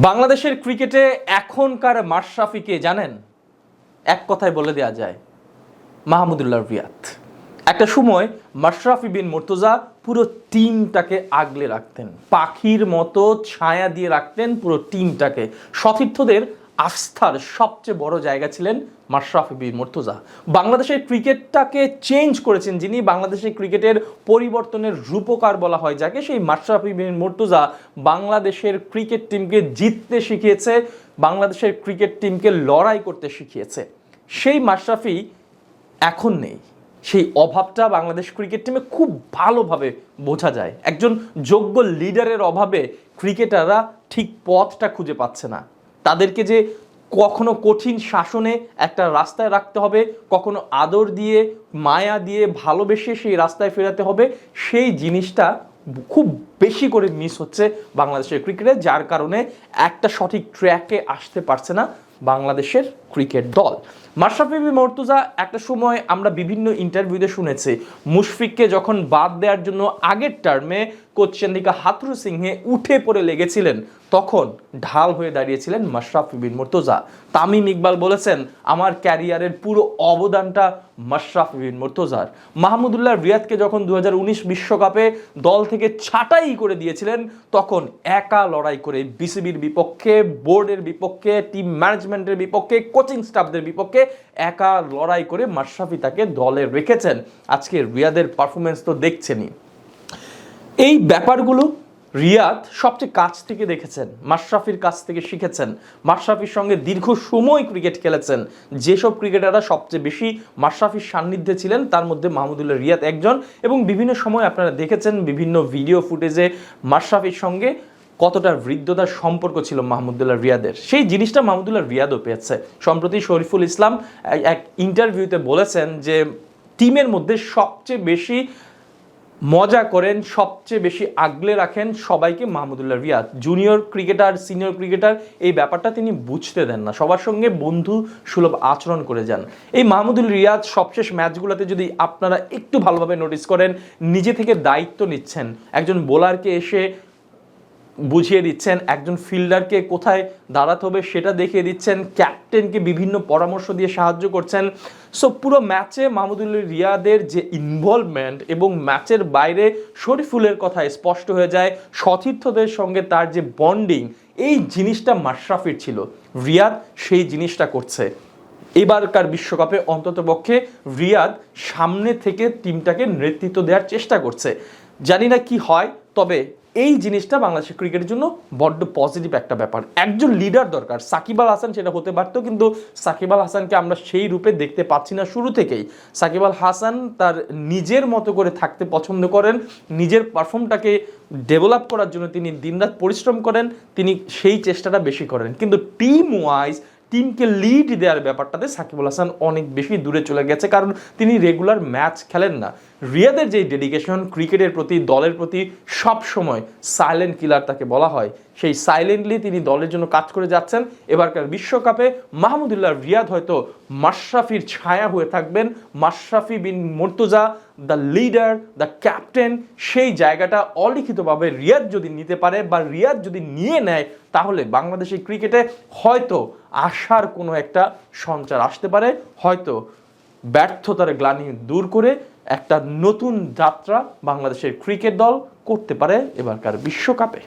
বাংলাদেশের ক্রিকেটে এখনকার মাশরাফিকে জানেন? এক কথায় বলে দেওয়া যায়, মাহমুদুল্লাহ রিয়াদ। একটা সময় মাশরাফি বিন মুর্তজা পুরো টিমটাকে আগলে রাখতেন, পাখির মতো ছায়া দিয়ে রাখতেন পুরো টিমটাকে। সতীর্থদের আস্থার সবচেয়ে বড় জায়গা ছিলেন মাশরাফি বিন মুর্তজা। বাংলাদেশের ক্রিকেটটাকে চেঞ্জ করেছেন যিনি, বাংলাদেশের ক্রিকেটের পরিবর্তনের রূপকার বলা হয় যাকে। সেই মাশরাফি বিন মুর্তজা বাংলাদেশের ক্রিকেট টিমকে জিততে শিখিয়েছে, বাংলাদেশের ক্রিকেট টিমকে লড়াই করতে শিখিয়েছে। সেই মাশরাফি এখন নেই। সেই অভাবটা বাংলাদেশ ক্রিকেট টিমে খুব ভালোভাবে বোঝা যায়। একজন যোগ্য লিডারের অভাবে ক্রিকেটাররা ঠিক পথটা খুঁজে পাচ্ছে না। তাদেরকে যে কখনো কঠিন শাসনে একটা রাস্তায় রাখতে হবে, কখনো আদর দিয়ে, মায়া দিয়ে ভালোবেসে সেই রাস্তায় ফেরাতে হবে, সেই জিনিসটা খুব বেশি করে মিস হচ্ছে বাংলাদেশের ক্রিকেটে যার কারণে একটা সঠিক ট্র্যাকে আসতে পারছে না। বাংলাদেশের ক্রিকেট দল। মাশরাফি মর্তুজা, একটা সময় আমরা বিভিন্ন ইন্টারভিউতে শুনেছি, মুশফিককে যখন বাদ দেওয়ার জন্য আগের টার্মে কোচ চন্দিকা হাতরু সিংহে উঠে পড়ে লেগেছিলেন, তখন ঢাল হয়ে দাঁড়িয়েছিলেন মাশরাফি বিন মুর্তজা। তামিম ইকবাল বলেছেন, আমার ক্যারিয়ারের পুরো অবদানটা মাশরাফি বিন মুর্তজার। মাহমুদুল্লাহ রিয়াদকে যখন দু বিশ্বকাপে দল থেকে ছাঁটাই করে দিয়েছিলেন, তখন একা লড়াই করে বিসিবির বিপক্ষে, বোর্ডের বিপক্ষে, টিম ম্যানেজমেন্টের বিপক্ষে কোচিং স্টাফদের বিপক্ষে একা লড়াই করে মাশরাফি তাকে দলে রেখেছেন। আজকে রিয়াদের পারফরমেন্স তো দেখছেনই। এই ব্যাপারগুলো রিয়াদ সবচেয়ে কাছ থেকে দেখেছেন, মাশরাফির কাছ থেকে শিখেছেন। মাশরাফির সঙ্গে দীর্ঘ সময় ক্রিকেট খেলেছেন। যেসব ক্রিকেটাররা সবচেয়ে বেশি মাশরাফির সান্নিধ্যে ছিলেন, তার মধ্যে মাহমুদুল্লাহ রিয়াদ একজন। এবং বিভিন্ন সময় আপনারা দেখেছেন বিভিন্ন ভিডিও ফুটেজে মাশরাফির সঙ্গে কতটা বৃদ্ধতার সম্পর্ক ছিল মাহমুদুল্লাহ রিয়াদের? সেই জিনিসটা মাহমুদুল্লাহ রিয়াদও পেয়েছে। সম্প্রতি শরীফুল ইসলাম এক- ইন্টারভিউতে বলেছেন যে, টিমের মধ্যে সবচেয়ে বেশি মজা করেন, সবচেয়ে বেশি আগলে রাখেন সবাইকে Mahmudullah Riyad. Junior cricketer, senior cricketer, এই ব্যাপারটা তিনি বুঝতে দেন না। সবার সঙ্গে বন্ধু সুলভ আচরণ করে যান। এই মাহমুদুল রিয়াদ সবশেষ ম্যাচগুলোতে যদি আপনারা একটু ভালোভাবে নোটিস করেন, নিজে থেকে দায়িত্ব নিচ্ছেন। একজন বোলারকে এসে বুঝিয়ে দিচ্ছেন, একজন ফিল্ডারকে কোথায় দাঁড়াতে হবে সেটা দেখিয়ে দিচ্ছেন, ক্যাপ্টেনকে বিভিন্ন পরামর্শ দিয়ে সাহায্য করছেন। সো পুরো ম্যাচে মাহমুদুল্লাহ রিয়াদের যে ইনভলভমেন্ট এবং ম্যাচের বাইরে শরীফুলের কথা স্পষ্ট হয়ে যায়, সতীর্থদের সঙ্গে তার যে বন্ডিং এই জিনিসটা মাশরাফির ছিল। রিয়াদ সেই জিনিসটা করছে। এবারকার বিশ্বকাপে অন্ততপক্ষে রিয়াদ সামনে থেকে টিমটাকে নেতৃত্ব দেওয়ার চেষ্টা করছে। জানি না কি হয়, তবে এই জিনিসটা বাংলাদেশের ক্রিকেটের জন্য বড্ড পজিটিভ একটা ব্যাপার। একজন লিডার দরকার, সাকিব আল হাসান সেটা হতে পারতো, কিন্তু সাকিব আল হাসানকে আমরা সেই রূপে দেখতে পাচ্ছি না শুরু থেকেই। সাকিব আল হাসান তার নিজের মতো করে থাকতে পছন্দ করেন, নিজের পারফর্মটাকে ডেভেলপ করার জন্য তিনি দিনরাত পরিশ্রম করেন, তিনি সেই চেষ্টাটা বেশি করেন। কিন্তু টিম ওয়াইজ টিমকে লিড দেওয়ার ব্যাপারটাতে সাকিবুল হাসান অনেক বেশি দূরে চলে গেছে, কারণ তিনি রেগুলার ম্যাচ খেলেন না। রিয়াদের যে ডেডিকেশন ক্রিকেটের প্রতি, দলের প্রতি সব সময় সাইলেন্ট কিলার তাকে বলা হয়। সেই সাইলেন্টলি তিনি দলের জন্য কাজ করে যাচ্ছেন। এবারকার বিশ্বকাপে মাহমুদুল্লাহ রিয়াদ হয়তো মাশরাফির ছায়া হয়ে থাকবেন। Mashrafe Bin Mortaza the leader the captain সেই জায়গাটা অলিখিতভাবে রিয়াদ যদি নিতে পারে বা রিয়াদ যদি নিয়ে নেয়, তাহলে বাংলাদেশের ক্রিকেটে হয়তো আশার কোনো একটা সঞ্চার আসতে পারে। হয়তো ব্যর্থতার গ্লানি দূর করে একটা নতুন যাত্রা বাংলাদেশের ক্রিকেট দল করতে পারে এবারকার বিশ্বকাপে।